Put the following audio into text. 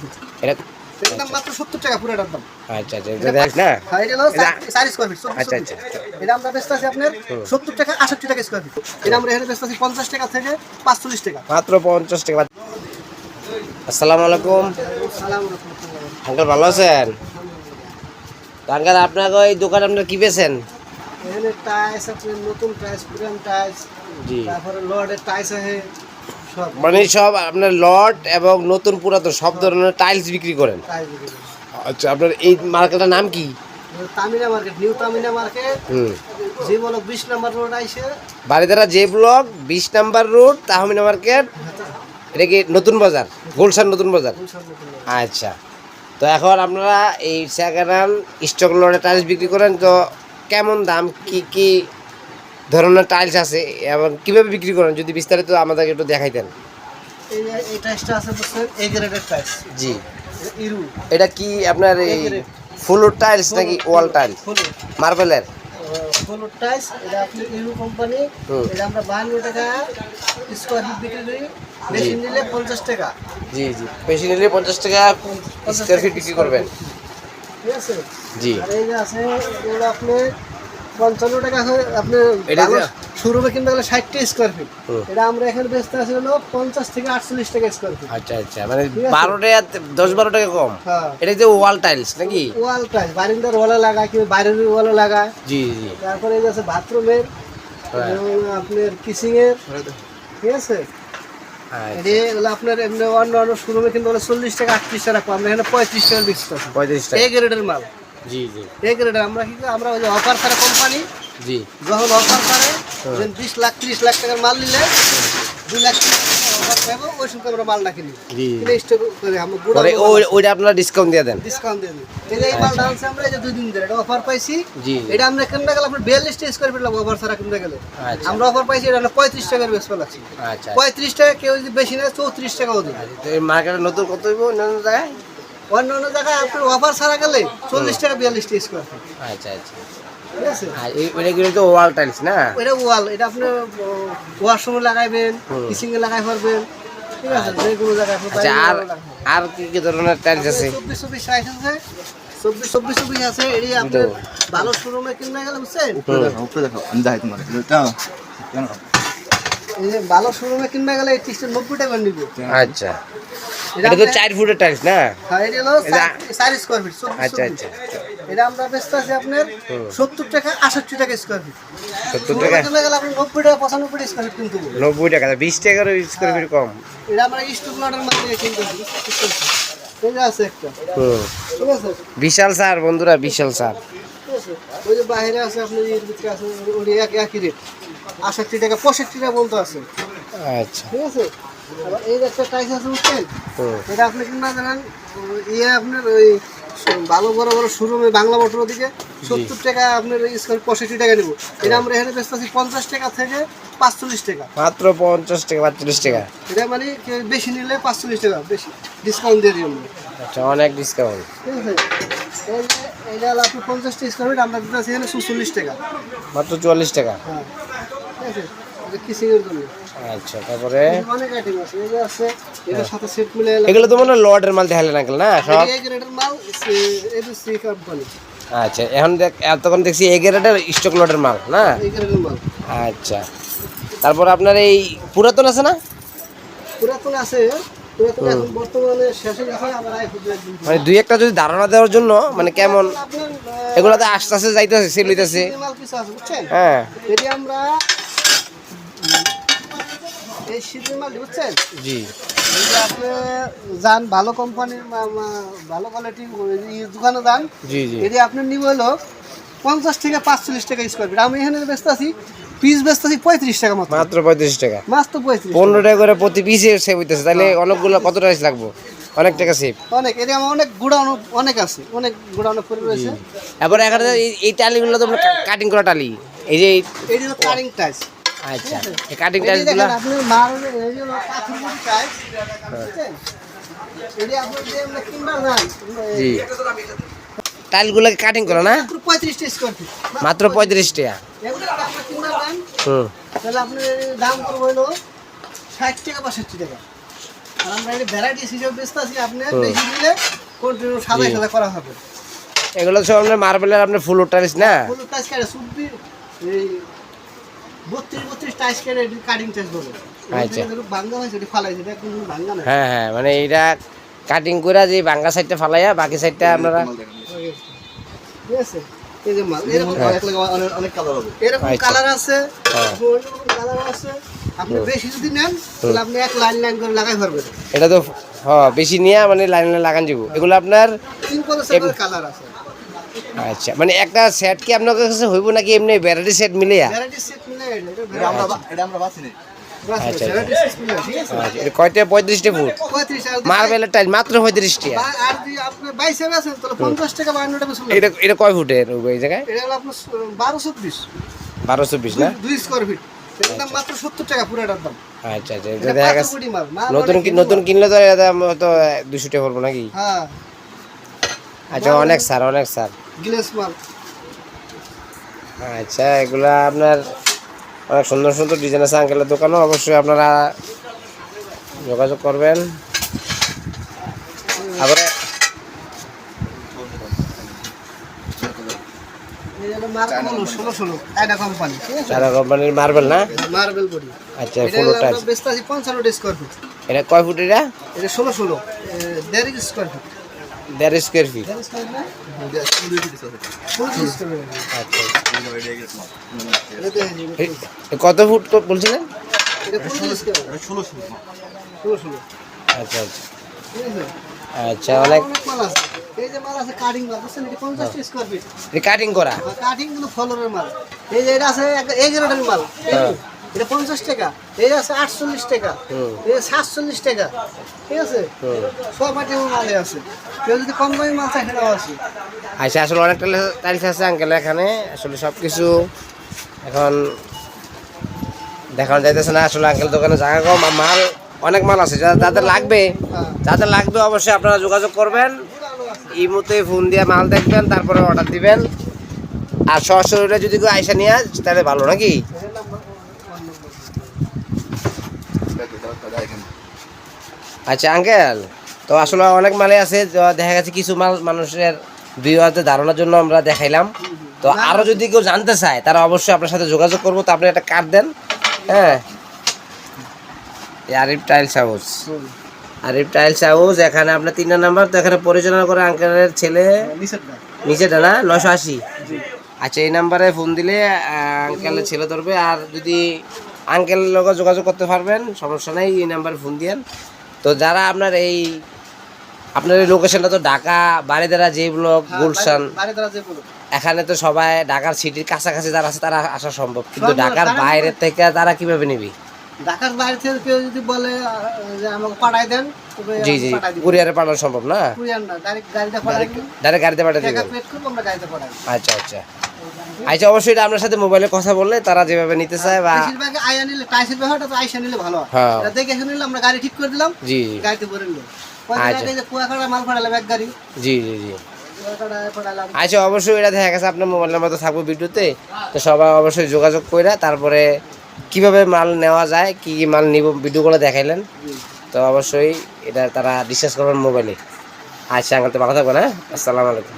Fit এটা দাম মাত্র টাকা পুরোটার দাম। আচ্ছা আচ্ছা এটা দেখ না। হ্যাঁ, এটা হলো এটা- চার ফিট আচ্ছা, আচ্ছা। এটা আমরা বেচতে আপনার সত্তর টাকা আষট্টি টাকা স্কোয়ার ফিট এটা আমরা এখানে বেচতে আছি পঞ্চাশ টাকা থেকে পাঁচচল্লিশ টাকা। মাত্র পঞ্চাশ টাকা। আসসালামু আলাইকুম। আঙ্কেল ভালো আছেন? আঙ্কেল ওই দোকান আপনার কি পেয়েছেন এখানে টাইস আছে নতুন টাইস পুরান টাইস জি। তারপরে লোডের টাইস আছে। মানে সব আপনার লট এবং নতুন পুরাতন সব ধরনের টাইলস বিক্রি করেন। আচ্ছা আপনার এই মার্কেটের নাম কি? Tamina market new Tamina market. হুম। যে বিশ নম্বর রোড আইসে। বারিদারা যে ব্লক বিশ নাম্বার রোড তাহমিনা মার্কেট। এটা কি নতুন বাজার? গুলশান নতুন বাজার? আচ্ছা। তো এখন আপনারা এই সেকেন্ড হ্যান্ড স্টক লটে টাইলস বিক্রি করেন তো কেমন দাম? কি কি ধরনের টাইলস আছে এবং কীভাবে বিক্রি করেন? যদি বিস্তারিত আমাদেরকে একটু এই আছে এ গ্রেডের টাইস জি। এটা কি আপনার এই ফুল টাইলস নাকি ওয়াল টাইলস মার্বেলের ফুল টাইস এটা আপনি ইরু কোম্পানি এটা আমরা বাহান্ন টাকা স্কোয়ার ফিট বিক্রি করি। মেশিন নিলে পঞ্চাশ টাকা। জি জি। বেশি নিলে পঞ্চাশ টাকা স্কোয়ার ফিট বিক্রি করবেন। ঠিক আছে? জি। আর এই আছে এগুলো আপনি পঞ্চান্ন টাকা আছে আপনি শুরুতে কিনতে গেলে ষাটটা স্কোয়ার ফিট এটা আমরা এখানে বেচতে আছি হলো পঞ্চাশ থেকে আটচল্লিশ টাকা স্কোয়ার ফিট আচ্ছা আচ্ছা মানে বারো টাকা দশ বারো টাকা কম। হ্যাঁ। এটা যে ওয়াল টাইলস নাকি? ওয়াল টাইস বারিন্দার ওয়ালে লাগায় কিংবা বাইরের ওয়ালে লাগায়। জি জি তারপরে এই আছে বাথরুমের হ্যাঁ। আপনার কিচিং এর ঠিক আছে? আচ্ছা, আপনার এমনি অন্য অন্য শোরুমে কিন্তু চল্লিশ টাকা আটত্রিশ টাকা আমরা এখানে পঁয়ত্রিশ টাকা বিক্রি পঁয়ত্রিশ এ টাকা গ্রেডের মাল। জি জি। এ গ্রেডের আমরা কি আমরা ওই যে অফার ছাড়া কোম্পানি জি। যখন অফার করে বিশ লাখ ত্রিশ লাখ টাকার মাল নিলে দুই লাখ অফার পাবো ওই সময় আমরা মালটা কিনি। জি। কিনে স্টক করে আমরা গুড়া ওই ওইটা আপনারা ডিসকাউন্ট দিয়ে দেন। ডিসকাউন্ট দিয়ে দিই এই মালটা আনছি আমরা এই যে দুই দিন ধরে এটা অফার পাইছি। জি। এটা আমরা কিনতে গেলে আপনার বিয়াল্লিশটা স্কোয়ার ফিট লাগবে অফার ছাড়া কিনতে গেলে। আচ্ছা। আমরা অফার পাইছি এটা পঁয়ত্রিশ টাকার বেশ লাগছি আচ্ছা। পঁয়ত্রিশ টাকা কেউ যদি বেশি নেয় চৌত্রিশ টাকাও দিবে মার্কেটে নতুন কত হইব অন্যান্য জায়গায়? অন্য অন্য জায়গায় আপনার অফার ছাড়া গেলে চল্লিশ টাকা বিয়াল্লিশটা স্কোয়ার ফিট আচ্ছা আচ্ছা। ঠিক আর এই কিন্তু তো ওয়াল টাইলস না? এটা ওয়াল এটা আপনি ওয়াশরুমে লাগাইবেন কিচিংয়ে লাগাই পারবেন ঠিক আছে? যে কোনো জায়গায় আপনি আচ্ছা আর কি কি ধরনের টাইলস আছে? চব্বিশ চব্বিশ সাইজ আছে। চব্বিশ চব্বিশ চব্বিশ আছে। এটি আপনার ভালো শোরুমে কিনতে গেলে বুঝছেন? উপরে দেখো উপরে দেখো আমি দেখাই তোমার এই যে ভালো শোরুমে কিনতে গেলে এই ত্রিশটা নব্বই টাকা নিবে। আচ্ছা। এটা তো চার ফুটের টাইলস না? হ্যাঁ চব্বিশ আচ্ছা আচ্ছা এটা আমরা বেচতে আছি আপনার সত্তর টাকা আষট্টি টাকা স্কোয়ার ফিট সত্তর টাকা? নব্বই টাকা পঁচানব্বই টাকা স্কোয়ার ফিট কিনতে। নব্বই টাকা বিশ টাকার স্কোয়ার ফিট কম। এটা আমরা স্টক লটের মাধ্যমে আছে। একটা। হুম। ঠিক আছে? বিশাল স্যার বন্ধুরা বিশাল স্যার ওই যে বাইরে আছে আপনার আছে ওই এক একই রেট আষট্টি টাকা পঁয়ষট্টি টাকা বলতে আছে। আচ্ছা। ঠিক আছে? আবার এই একটা টাইস আছে বুঝছেন? এটা আপনি কিনা জানেন ইয়ে আপনার ওই ভালো বড় বড় শোরুমে বাংলা মোটর দিকে সত্তর টাকা আপনার স্কোয়ার পঁয়ষট্টি টাকা নেব। এটা আমরা এখানে বেচতে আছি পঞ্চাশ টাকা থেকে পাঁচচল্লিশ টাকা। মাত্র পঞ্চাশ টাকা পাঁচচল্লিশ টাকা। এটা মানে বেশি নিলে পাঁচচল্লিশ টাকা বেশি ডিসকাউন্ট দিয়ে দিই আমরা আচ্ছা অনেক ডিসকাউন্ট ঠিক আছে? এটা হলো আপনি পঞ্চাশটা স্কোয়ার ফিট আমরা দিতে আছি এখানে টাকা। মাত্র চুয়াল্লিশ টাকা। হ্যাঁ ঠিক আছে? আচ্ছা তারপরে? অনেক আইটেম আছে এই যে আছে এটার সাথে সেট মিলে এগুলো তো মনে হয় লর্ডের মাল দেখালে না না সব? এই গ্রেডের মাল এটা সি কোম্পানি আচ্ছা এখন দেখ এতক্ষণ দেখছি এগারোটার স্টক লটের মাল না? গ্রেডের মাল। আচ্ছা তারপর আপনার এই পুরাতন আছে না? পুরাতন আছে মানে দুই একটা যদি ধারণা দেওয়ার জন্য মানে কেমন? এগুলোতে আস্তে আস্তে যাইতেছে সেল হইতেছে। হ্যাঁ। আমরা এই শীতের মাল বুঝছেন? জি। আপনি যান ভালো কোম্পানির ভালো কোয়ালিটি দোকানে যান জি জি। এটি আপনার নিব হলো পঞ্চাশ থেকে পাঁচচল্লিশ টাকা স্কোয়ার ফিট আমি এখানে ব্যস্ত আছি পিস ব্যস্ত আছি পঁয়ত্রিশ টাকা মাত্র। মাত্র পঁয়ত্রিশ টাকা। মাছ তো পঁয়ত্রিশ পনেরো টাকা করে প্রতি পিসে সেভ হইতেছে। তাহলে অনেকগুলো কত টাকা লাগবো? অনেক টাকা সেভ অনেক এটি আমার অনেক গুড়ানো অনেক আছে অনেক গুড়ানো করে রয়েছে। এবার এখানে এই- টালিগুলো তো কাটিং করা টালি। এই যে এই- কারিং টাইস আচ্ছা কাটিং টাইলগুলো আপনি এই পাথর আপনি যে কাটিং করো না? মাত্র পঁয়ত্রিশ টাকা হুম। তাহলে দাম হলো ষাট টাকা পঁয়ষট্টি টাকা। আর আমরা ভ্যারাইটিস হিসেবে ব্যস্ত আছি আপনি বেশি দিলে কন্টিনিউ সাদা সাদা করা হবে। এগুলো সব আপনার মার্বেলের আপনার ফুল টাইলস না? ফুল টাইলস কাটে এই আচ্ছা। হ্যাঁ, হ্যাঁ মানে কাটিং যে সাইডটা বাকি সাইডটা হ্যাঁ। আচ্ছা। হ্যাঁ। বেশি লাইন নিয়ে মানে লাইন লাইন লাগান যাব। এগুলো আপনার আচ্ছা মানে একটা সেট কি আপনার কাছে হইব নাকি এমনি ভ্যারাইটি সেট মিলে আছে। আচ্ছা এটা কয়টা? পঁয়ত্রিশটা ফুট। মার্বেলের টাইল মাত্র পঁয়ত্রিশটা। এটা এটা কয় ফুটের এই জায়গায়? না? দুই স্কোয়ার ফিট আচ্ছা। আচ্ছা দেখা গেছে। নতুন নতুন কিনলে তো এটা দাম তো দুশো টাকা পড়ব নাকি? হ্যাঁ। আচ্ছা অনেক স্যার অনেক স্যার। আচ্ছা এগুলা আপনার অনেক সুন্দর সুন্দর ডিজাইন আছে আঙ্কেলের দোকানও অবশ্যই আপনারা যোগাযোগ করবেন। আছে চারা কোম্পানির মার্বেল না? মার্বেল বডি আচ্ছা ফুল এটা কয় ফুট এটা? এটা ষোলো ষোলো দেড় স্কোয়ার ফিট দেড় স্কোয়ার ফিট আচ্ছা কত ফুট বলছিলেন? এটা পঁচিশ স্কোয়ার এটা 16 ষোলো ষোলো ষোলো আচ্ছা আচ্ছা। ঠিক আছে? আচ্ছা অনেক অনেক মাল আছে। এই যে মাল আছে কাটিং মাল বুঝছেন? এটা পঞ্চাশ স্কোয়ার ফিট কাটিং করা। কাটিং কিন্তু ফলরের মাল। এই যে এটা আছে এক- গ্রেডের মাল। এই এটা পঞ্চাশ টাকা। এই আছে আটচল্লিশ টাকা। এই সাতচল্লিশ টাকা। ঠিক আছে। সব আইটেমের মালে আছে। কেউ যদি কম দামি মাল চাই সেটাও আছে। আচ্ছা আসলে অনেক টাইলস আছে আঙ্কেল এখানে। আসলে সব কিছু এখন দেখানো যাইতেছে না। আসলে আঙ্কেল দোকানে জায়গা কম মাল অনেক মাল আছে। যাদের লাগবে হ্যাঁ। যাদের লাগবে অবশ্যই আপনারা যোগাযোগ করবেন। এই মুহূর্তে ফোন দিয়ে মাল দেখবেন তারপরে অর্ডার দিবেন। আর সরাসরি যদি কেউ আইসা নিয়ে তাহলে ভালো নাকি এটার নাম্বার ওয়ান নম্বর এখানে আচ্ছা আঙ্কেল তো আসলে অনেক মালে আছে দেখা গেছে কিছু মাল মানুষের ভিউয়ারদের ধারণার জন্য আমরা দেখাইলাম। তো আরও যদি কেউ জানতে চায় তারা অবশ্যই আপনার সাথে যোগাযোগ করব। তো আপনি একটা কার্ড দেন। হ্যাঁ। Arif tiles house Arif tiles house এখানে আপনার তিনটা নাম্বার তো এখানে পরিচালনা করে আঙ্কেলের ছেলে নিচেরটা নিচেটা না? নশো আশি। আচ্ছা এই নাম্বারে ফোন দিলে আঙ্কেলের ছেলে ধরবে। আর যদি আঙ্কেল লোক যোগাযোগ করতে পারবেন সমস্যা নাই এই নাম্বারে ফোন দিয়েন। তো যারা আপনার এই আপনার এই লোকেশনটা তো ঢাকা বাড়িদারা যে ব্লক গুলশান বাড়ি দ্বারা যে বলো এখানে তো সবাই ঢাকার সিটির কাছাকাছি যারা আছে তারা আসা সম্ভব। কিন্তু ঢাকার বাইরে থেকে তারা কীভাবে নিবি? ঢাকার বাইরে থেকে কেউ যদি বলে যে আমাকে পাঠাই দেন জি জি কুরিয়ারে পাঠানো সম্ভব না? কুরিয়ার না ডাইরেক্ট গাড়িতে পাঠাই ডাইরেক্ট দেবেন। আচ্ছা আচ্ছা। আচ্ছা অবশ্যই এটা আপনার সাথে মোবাইলে কথা বললে তারা যেভাবে নিতে চায় বা বেশিরভাগ আয়া নিলে টাইসের ব্যাপারটা তো আইসা নিলে ভালো। হয়। হ্যাঁ। এটা দেখে শুনে নিলে আমরা গাড়ি ঠিক করে দিলাম জি জি। গাড়িতে ভরে নিলো। আচ্ছা। যে কুয়াকাটা মাল পাঠালাম এক গাড়ি। জি জি জি। কুয়াকাটা পাঠালাম আচ্ছা অবশ্যই এটা দেখা গেছে আপনার মোবাইল নাম্বার তো থাকবে ভিডিওতে। তো সবাই অবশ্যই যোগাযোগ করে তারপরে কীভাবে মাল নেওয়া যায় কি কি মাল নিব ভিডিওগুলো দেখাইলেন। তো অবশ্যই এটা তারা ডিসকাস করবেন মোবাইলে আচ্ছা আঙ্কেল তো ভালো থাকবেন হ্যাঁ? আসসালামু আলাইকুম।